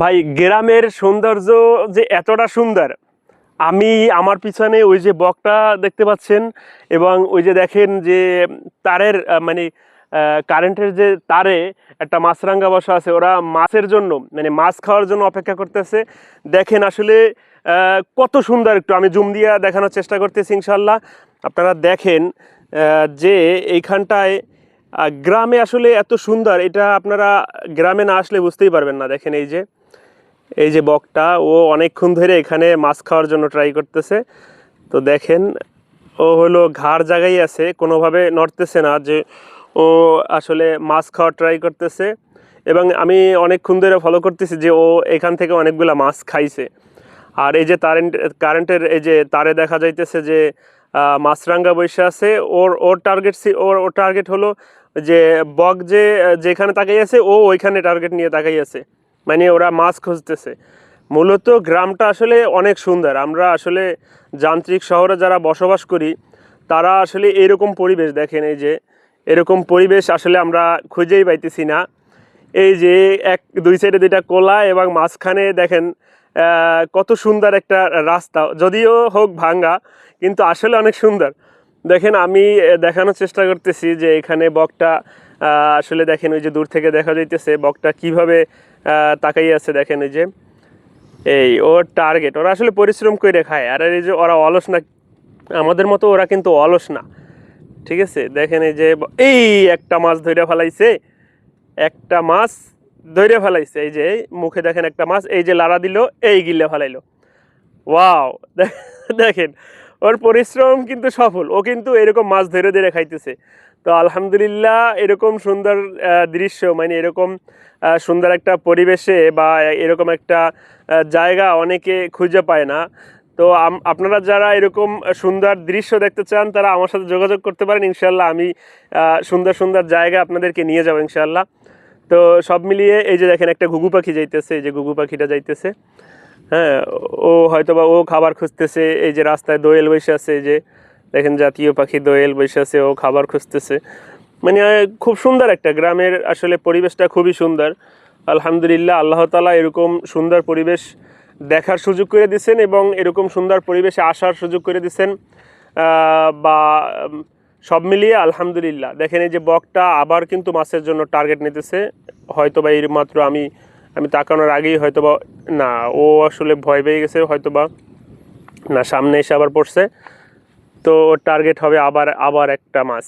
ভাই, গ্রামের সৌন্দর্য যে এতটা সুন্দর, আমি আমার পিছনে ওই যে বকটা দেখতে পাচ্ছেন এবং ওই যে দেখেন যে তারের মানে কারেন্টের যে তারে একটা মাছরাঙ্গা বসা আছে, ওরা মাছের জন্য মানে মাছ খাওয়ার জন্য অপেক্ষা করতেছে। দেখেন আসলে কত সুন্দর একটু, আমি জুম দিয়ে দেখানোর চেষ্টা করতেছি ইনশাল্লাহ আপনারা দেখেন যে এইখানটায় গ্রামে আসলে এত সুন্দর, এটা আপনারা গ্রামে না আসলে বুঝতেই পারবেন না। দেখেন এই যে এই যে বকটা, ও অনেকক্ষণ ধরে এখানে মাছ খাওয়ার জন্য ট্রাই করতেছে। তো দেখেন, ও হলো ঘাড় জায়গায় আছে, কোনোভাবে নড়তেছে না যে ও আসলে মাছ খাওয়ার ট্রাই করতেছে। এবং আমি অনেকক্ষণ ধরে ফলো করতেছি যে ও এখান থেকে অনেকগুলা মাছ খাইছে। আর এই যে কারেন্ট কারেন্টের এই যে তারে দেখা যাইতেছে যে মাছরাঙ্গা বসে আছে, ওর ওর টার্গেট ওর ওর টার্গেট হলো যে বক যে, যেখানে তাকাই আছে ও ওইখানে টার্গেট নিয়ে তাকাই আছে মানে ওরা মাছ খুঁজতেছে। মূলত গ্রামটা আসলে অনেক সুন্দর। আমরা আসলে যান্ত্রিক শহরে যারা বসবাস করি, তারা আসলে এরকম পরিবেশ দেখেন, এই যে এরকম পরিবেশ আসলে আমরা খুঁজেই পাইতেছি না। এই যে এক, দুই সাইডে দুইটা কোলা এবং মাঝখানে দেখেন কত সুন্দর একটা রাস্তা। যদিও হোক ভাঙ্গা, কিন্তু আসলে অনেক সুন্দর। দেখেন, আমি দেখানোর চেষ্টা করতেছি যে এখানে বকটা আসলে দেখেন ওই যে দূর থেকে দেখা যাইতেছে, বকটা কীভাবে তাকাই আছে দেখেন ওই যে। এই ওর টার্গেট ওরা আসলে পরিশ্রম করে খায়। আর এই যে ওরা অলস না, আমাদের মতো ওরা কিন্তু অলস না। ঠিক আছে? দেখেন এই যে, এই একটা মাছ ধরে ফেলাইছে, একটা মাছ ধরে ফেলাইছে। এই যে মুখে দেখেন একটা মাছ, এই যে লাড়া দিল, এই গিলে ফেলাইলো। ওয়াও! দেখেন, ওর পরিশ্রম কিন্তু সফল। ও কিন্তু এরকম মাছ ধরে ধরে খাইতেছে। তো আলহামদুলিল্লাহ এরকম সুন্দর দৃশ্য মানে এরকম সুন্দর একটা পরিবেশে বা এরকম একটা জায়গা অনেকে খুঁজে পায় না। তো আপনারা যারা এরকম সুন্দর দৃশ্য দেখতে চান, তারা আমার সাথে যোগাযোগ করতে পারেন ইনশাল্লাহ আমি সুন্দর সুন্দর জায়গা আপনাদেরকে নিয়ে যাব ইনশাল্লাহ তো সব মিলিয়ে এই যে দেখেন একটা ঘুঘু পাখি যাইতেছে, এই যে ঘুঘু পাখিটা যাইতেছে হ্যাঁ ও হয়তোবা ও খাবার খুঁজতেছে, এই যে রাস্তায় দোয়েল বসে আছে, এই যে দেখেন জাতীয় পাখি দোয়েল বসে আছে, ও খাবার খুঁজতেছে। মানে খুব সুন্দর একটা গ্রামের আসলে পরিবেশটা খুবই সুন্দর। আলহামদুলিল্লাহ, আল্লাহ তালা এরকম সুন্দর পরিবেশ দেখার সুযোগ করে দিছেন এবং এরকম সুন্দর পরিবেশে আসার সুযোগ করে দিছেন বা সব মিলিয়ে আলহামদুলিল্লাহ। দেখেন এই যে বকটা আবার কিন্তু মাছের জন্য টার্গেট নিতেছে। হয়তো বা এর মাত্র আমি আমি তাকানোর আগেই হয়তো বা না, ও আসলে ভয় পেয়ে গেছে হয়তো বা না, সামনে এসে আবার পড়ছে। তো টার্গেট হবে আবার আবার একটা মাছ।